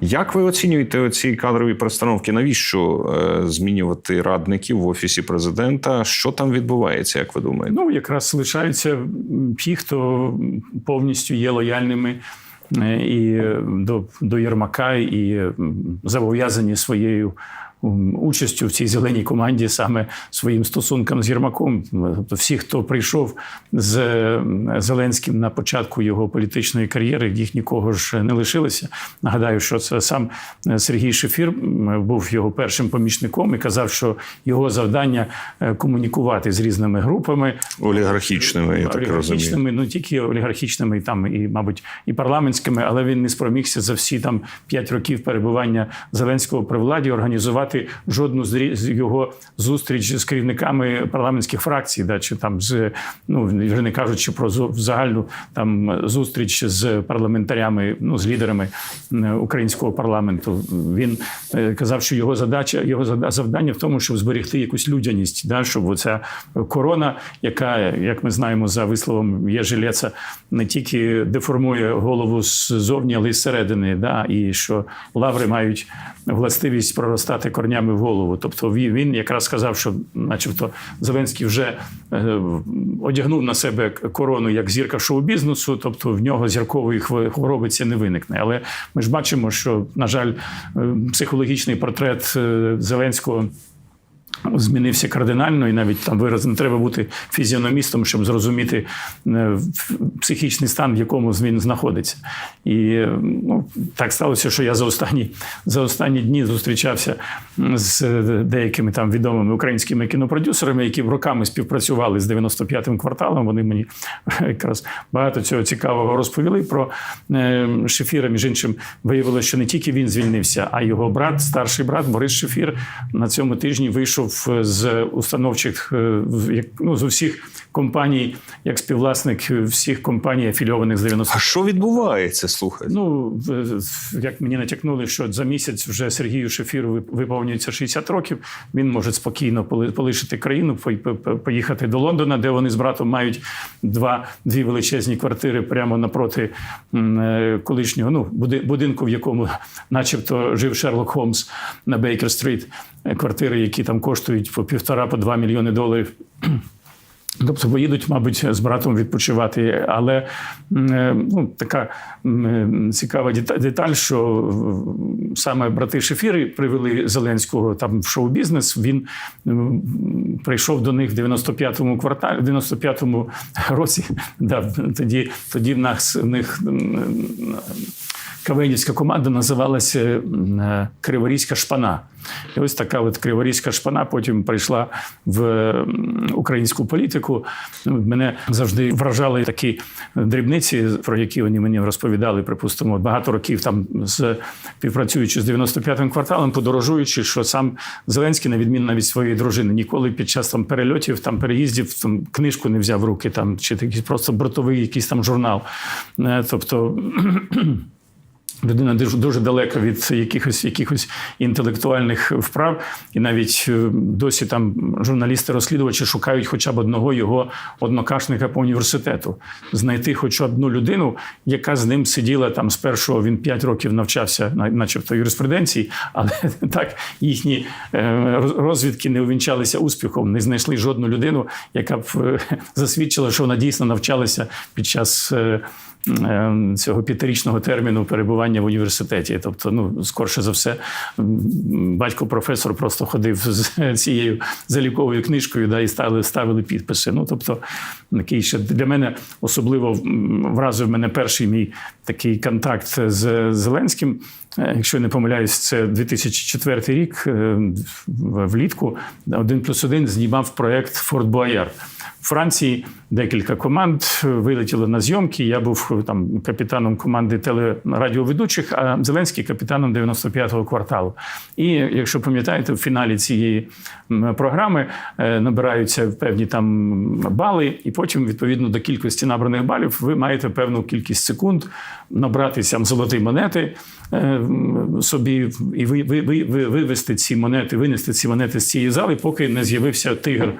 Як ви оцінюєте ці кадрові перестановки? Навіщо е, змінювати радників в офісі президента? Що там відбувається, як ви думаєте? Ну, якраз лишаються ті, хто повністю є лояльними е, і до, до Єрмака, і зобов'язані своєю участю в цій зеленій команді, саме своїм стосункам з Єрмаком. Тобто, всі, хто прийшов з Зеленським на початку його політичної кар'єри, їх нікого ж не лишилося. Нагадаю, що це сам е, Сергій Шефір був його першим помічником і казав, що його завдання е, комунікувати з різними групами, Олігархічними, я так розумію. олігархічними, ну тільки олігархічними, і там і, мабуть, і парламентськими, але він не спромігся за всі там п'ять років перебування Зеленського при владі організувати жодну з його зустріч з керівниками парламентських фракцій, да, чи там з ну вже не кажучи про загальну там зустріч з парламентарями, ну з лідерами українського парламенту. Він е, казав, що його задача, його завдання в тому, щоб зберегти якусь людяність, да, щоб оця корона, яка, як ми знаємо, за висловом є жилеца, не тільки деформує голову ззовні, але й зсередини, да, і що лаври мають властивість проростати корнями в голову. Тобто він, він якраз сказав, що, начебто, Зеленський вже е, одягнув на себе корону як зірка шоу-бізнесу, тобто в нього зіркової хвороби це не виникне. Але ми ж бачимо, що, на жаль, е, психологічний портрет е, Зеленського. Змінився кардинально, і навіть там вираз не треба бути фізіономістом, щоб зрозуміти е, психічний стан, в якому він знаходиться. І ну, так сталося, що я за останні, за останні дні зустрічався з деякими там відомими українськими кінопродюсерами, які роками співпрацювали з 95-м кварталом. Вони мені якраз багато цього цікавого розповіли про е, Шефіра. Між іншим, виявилося, що не тільки він звільнився, а його брат, старший брат Борис Шефір, на цьому тижні вийшов з установчих е, в- ну, з усіх компаній, як співвласник всіх компаній, афільованих з 90 А що відбувається? Слухайте? Ну, як мені натякнули, що за місяць вже Сергію Шефіру виповнюється 60 років. Він може спокійно поли- полишити країну, по- по- поїхати до Лондона, де вони з братом мають два дві величезні квартири прямо напроти е, колишнього ну, буди- будинку, в якому, начебто, жив Шерлок Холмс на Бейкер-стріт. Е, Квартири, які там коштують по півтора, по два мільйони доларів. Тобто поїдуть, мабуть, з братом відпочивати. Але е, ну, така е, цікава деталь, що саме брати Шефіри привели Зеленського там в шоу-бізнес. Він прийшов до них в 95-му кварталі, в 95-му році. Да, тоді, тоді в нас в них. Кавенівська команда називалася е, Криворізька шпана. І ось така от Криворізька шпана потім прийшла в українську політику. Ну, Мене завжди вражали такі дрібниці, про які вони мені розповідали. Припустимо, багато років там з співпрацюючи з 95-м кварталом, подорожуючи, що сам Зеленський, на відміну навіть своєї дружини, ніколи під час там перельотів, там переїздів, там книжку не взяв в руки, там чи такий просто бортовий якийсь там журнал. Е, Тобто. Людина дуже далека від якихось якихось інтелектуальних вправ, і навіть е, досі там журналісти-розслідувачі шукають хоча б одного його однокашника по університету, знайти хоч одну людину, яка з ним сиділа там спершу. Він 5 років навчався, начебто юриспруденції, але так їхні е, розвідки не увінчалися успіхом, не знайшли жодну людину, яка б е, засвідчила, що вона дійсно навчалася під час. Е, е, Цього п'ятирічного терміну перебування в університеті, тобто, ну скорше за все, батько професор просто ходив з цією заліковою книжкою, да, і ставили, ставили підписи. Ну тобто, такий ще для мене особливо вразив мене перший мій такий контакт з Зеленським. Е, Якщо не помиляюсь, це 2004 рік е, влітку. Один плюс один знімав проект Форт Бояр. Франції декілька команд вилетіли на зйомки. Я був там капітаном команди телерадіоведучих, а Зеленський капітаном 95-го кварталу. І якщо пам'ятаєте, в фіналі цієї програми е, набираються певні там бали, і потім, відповідно до кількості набраних балів, ви маєте певну кількість секунд набрати там золоті монети е, собі і ви, ви, ви, ви, вивести ці монети, винести ці монети з цієї зали, поки не з'явився тигр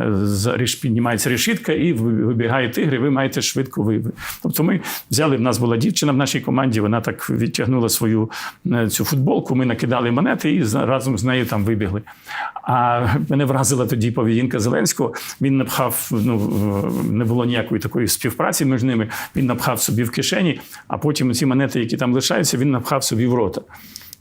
е, з ріж знімається решітка і вибігає тигр, і ви маєте швидко вибити. Тобто ми взяли, в нас була дівчина в нашій команді, вона так відтягнула свою е, цю футболку, ми накидали монети і разом з нею там вибігли. А мене вразила тоді поведінка Зеленського. Він напхав, ну е, не було ніякої такої співпраці між ними. Він напхав собі в кишені, а потім ці монети, які там лишаються, він напхав собі в рота.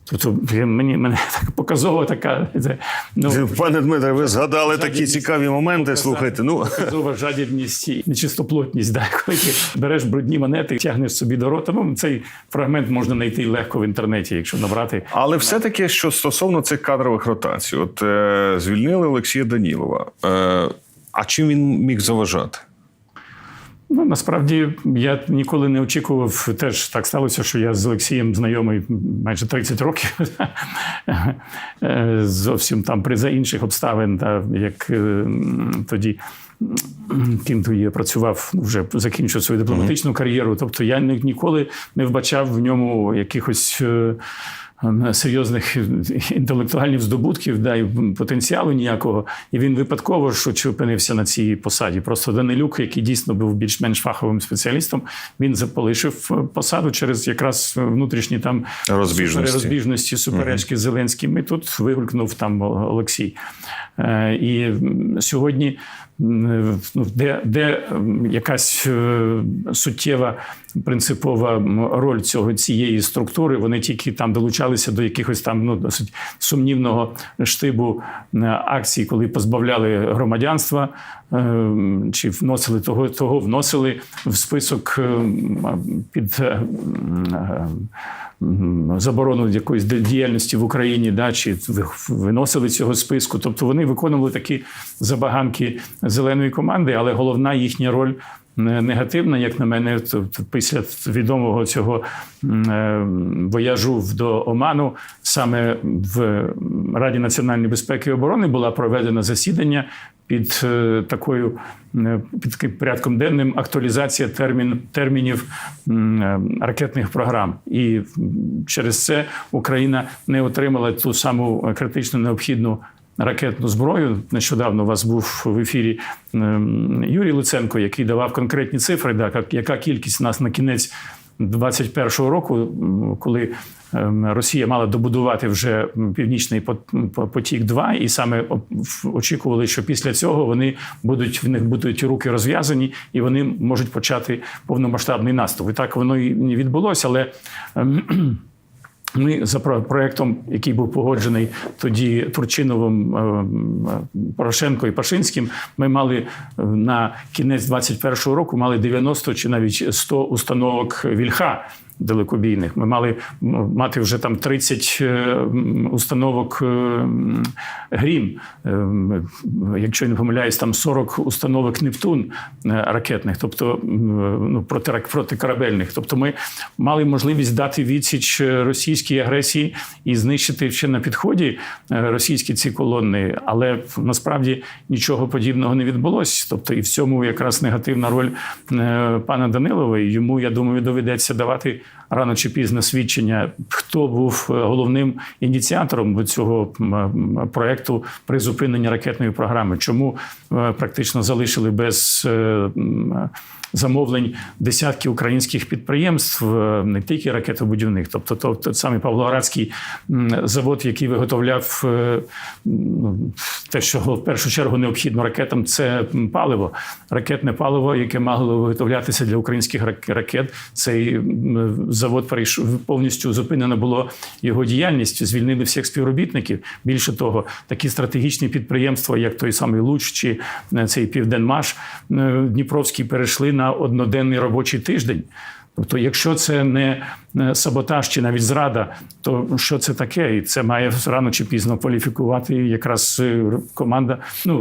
Тобто мені мене так показово така. це, Ну, Пане Дмитре, ви згадали такі цікаві моменти. Слухайте, ну Показова жадібність і нечистоплотність. Да, коли ти береш брудні монети тягнеш собі до рота. Ну, цей фрагмент можна знайти легко в інтернеті, якщо набрати. Але все-таки, що стосовно цих кадрових ротацій, от е, звільнили Олексія Данілова. Е, а чим він міг заважати? Ну насправді я ніколи не очікував. Теж так сталося, що я з Олексієм знайомий майже 30 років. Е, Зовсім там при за інших обставин, та, як е, тоді. Ким то я працював, вже закінчив свою дипломатичну кар'єру. Тобто я ні- ніколи не вбачав в ньому якихось е, ем, серйозних інтелектуальних здобутків, да, і потенціалу ніякого. І він випадково що чи опинився на цій посаді. Просто Данилюк, який дійсно був більш-менш фаховим спеціалістом, він заполишив е, посаду через якраз внутрішні там Розбіжності. розбіжності суперечки з Зеленським. І тут вигулькнув там Олексій. Е, І сьогодні, де, де якась е, суттєва принципова роль цього цієї структури, вони тільки там долучалися до якихось там ну досить сумнівного штибу акцій, коли позбавляли громадянства. Е, Чи вносили того, того вносили в список е, під е, м, е, м, заборону якоїсь діяльності в Україні, да, чи виносили цього списку. Тобто вони виконували такі забаганки зеленої команди, але головна їхня роль. Негативна, як на мене, тобто після відомого цього е, вояжу до Оману, саме в Раді національної безпеки і оборони була проведена засідання під е, такою е, під порядком денним актуалізація термін, термінів е, ракетних програм. І через це Україна не отримала ту саму критично необхідну. Ракетну зброю нещодавно у вас був в ефірі Юрій Луценко, який давав конкретні цифри, да, яка кількість нас на кінець 21-го року, коли Росія мала добудувати вже північний потік 2 і саме очікували, що після цього вони будуть в них будуть руки розв'язані, і вони можуть почати повномасштабний наступ. І так воно і відбулося, але. ем, ми за про- проектом, який був погоджений тоді Турчиновим, е, Порошенко і Пашинським, ми мали е, на кінець 21-го року мали 90 чи навіть 100 установок Вільха. Далекобійних ми мали мати вже там 30 е, установок е, грім. Е, Якщо я не помиляюсь, там 40 установок Нептун ракетних, тобто ну, протирак- протикорабельних. Тобто, ми мали можливість дати відсіч російській агресії і знищити ще на підході російські ці колони. Але насправді нічого подібного не відбулося. Тобто, і в цьому якраз негативна роль пана Данилова. Йому я думаю, доведеться давати рано чи пізно свідчення, хто був е, головним ініціатором цього проекту призупинення ракетної програми. Чому е, практично залишили без е, замовлень десятки українських підприємств, е, не тільки ракетобудівних, тобто то, то самий Павлоградський завод, який виготовляв е, те, що в першу чергу необхідно ракетам, це паливо, ракетне паливо, яке могло виготовлятися для українських рак- ракет. Цей завод перейшов повністю зупинено було його діяльність. Звільнили всіх співробітників. Більше того, такі стратегічні підприємства, як той самий Луч чи е, цей Південмаш Дніпровський, перейшли на одноденний робочий тиждень. Тобто, якщо це не саботаж чи навіть зрада, то що це таке? І це має рано чи пізно кваліфікувати якраз е, команда, ну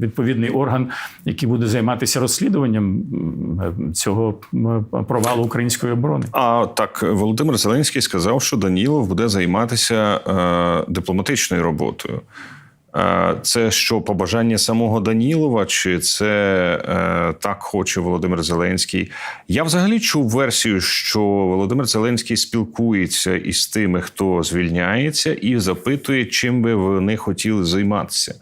відповідний орган, який буде займатися розслідуванням цього провалу української оборони. А так, Володимир Зеленський сказав, що Данілов буде займатися е, дипломатичною роботою. Е, Це що побажання самого Данілова, чи це е, так хоче Володимир Зеленський? Я взагалі чув версію, що Володимир Зеленський спілкується із тими, хто звільняється, і запитує, чим би вони хотіли займатися.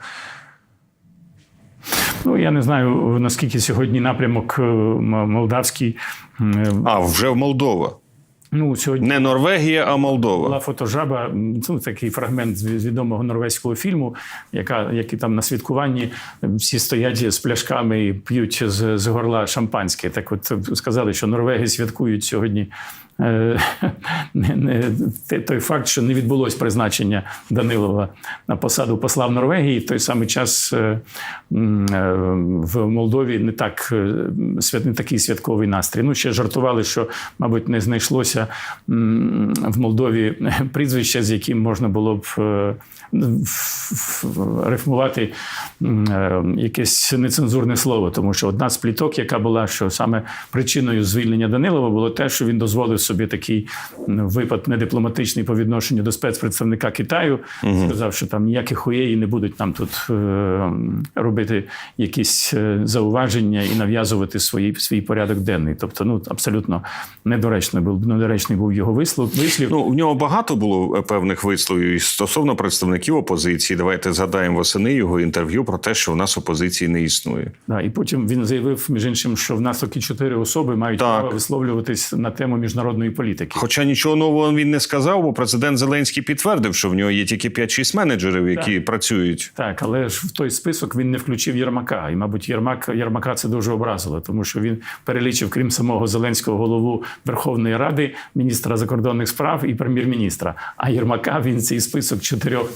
Ну я не знаю наскільки сьогодні напрямок е, молдавський. е, А, вже в Молдова. Ну сьогодні Не Норвегія, а Молдова. була фотожаба. Ну такий фрагмент з відомого норвезького фільму, яка які там на святкуванні всі стоять з пляшками і п'ють з, з горла шампанське. Так, от е, сказали, що норвеги святкують сьогодні. Е, той факт, що не відбулось призначення Данилова на посаду посла в Норвегії, в той самий час е, е, в Молдові не так не такий святковий настрій. Ну ще жартували, що, мабуть, не знайшлося в Молдові прізвища, з яким можна було б рифмувати е, якесь нецензурне слово, тому що одна з пліток, яка була, що саме причиною звільнення Данилова було те, що він дозволив собі такий випад недипломатичний по відношенню до спецпредставника Китаю. Сказав, що там ніяких хуєї не будуть нам тут е, робити якісь е, зауваження і нав'язувати свої, свій порядок денний. Тобто, ну абсолютно недоречно був недоречний був його вислов вислів. Ну, в нього багато було певних висловів стосовно представників опозиції. Давайте згадаємо восени його інтерв'ю про те, що в нас опозиції не існує. Да, і потім він заявив, між іншим, що в нас тільки чотири особи мають Так. право висловлюватись на тему міжнародної політики. Хоча нічого нового він не сказав, бо президент Зеленський підтвердив, що в нього є тільки 5-6 менеджерів, які працюють. Так, але ж в той список він не включив Єрмака. І, мабуть, Єрмак Єрмака це дуже образило, тому що він перелічив, крім самого Зеленського, голову Верховної Ради, міністра закордонних справ і прем'єр-міністра. А Єрмака він цей список чотирьох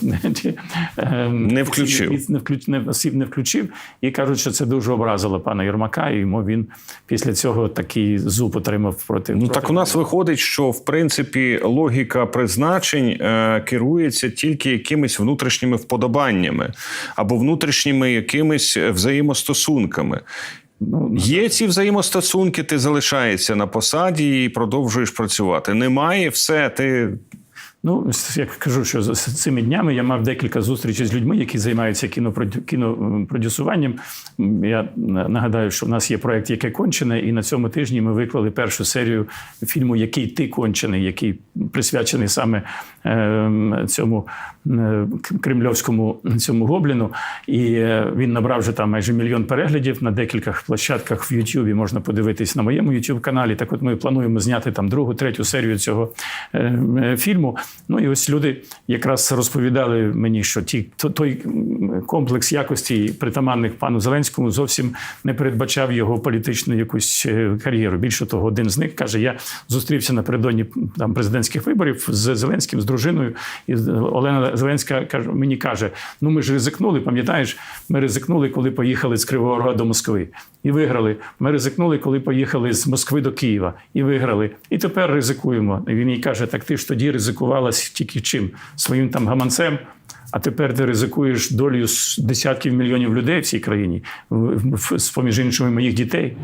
ем, Не включив. не включ не осіб не включив. І кажуть, що це дуже образило пана Єрмака. І йому він після цього такий зуб отримав проти. Ну проти так у нас виходить, що в принципі логіка призначень е, керується тільки якимись внутрішніми вподобаннями або внутрішніми якимись взаємостосунками. Ну, Є ці взаємостосунки, ти залишаєшся на посаді і продовжуєш працювати. Немає все, ти Ну, я кажу, що з цими днями я мав декілька зустрічей з людьми, які займаються кінопродю- кінопродюсуванням. Я нагадаю, що в нас є проект Яке кончене, і на цьому тижні ми виклали першу серію фільму Який ти кончений, який присвячений саме е, цьому кремльовському цьому гобліну. І е, він набрав вже там майже мільйон переглядів на декількох площадках в Ютубі. Можна подивитись на моєму youtube каналі. Так, от ми плануємо зняти там другу, третю серію цього е, е, фільму. Ну і ось люди якраз розповідали мені, що ті то- той комплекс якостей, притаманних пану Зеленському, зовсім не передбачав його політичну якусь е, кар'єру. Більше того, один з них каже: я зустрівся напередодні там президентських виборів з Зеленським, з дружиною. І Олена Зеленська каже, мені каже: ну ми ж ризикнули, пам'ятаєш, ми ризикнули, коли поїхали з Кривого Рога до Москви і виграли. Ми ризикнули, коли поїхали з Москви до Києва і виграли. І тепер ризикуємо. І він їй каже: так ти ж тоді ризикувала тільки чим? Своїм там гаманцем. А тепер ти ризикуєш долею десятків мільйонів людей в цій країні, з поміж іншими моїх дітей.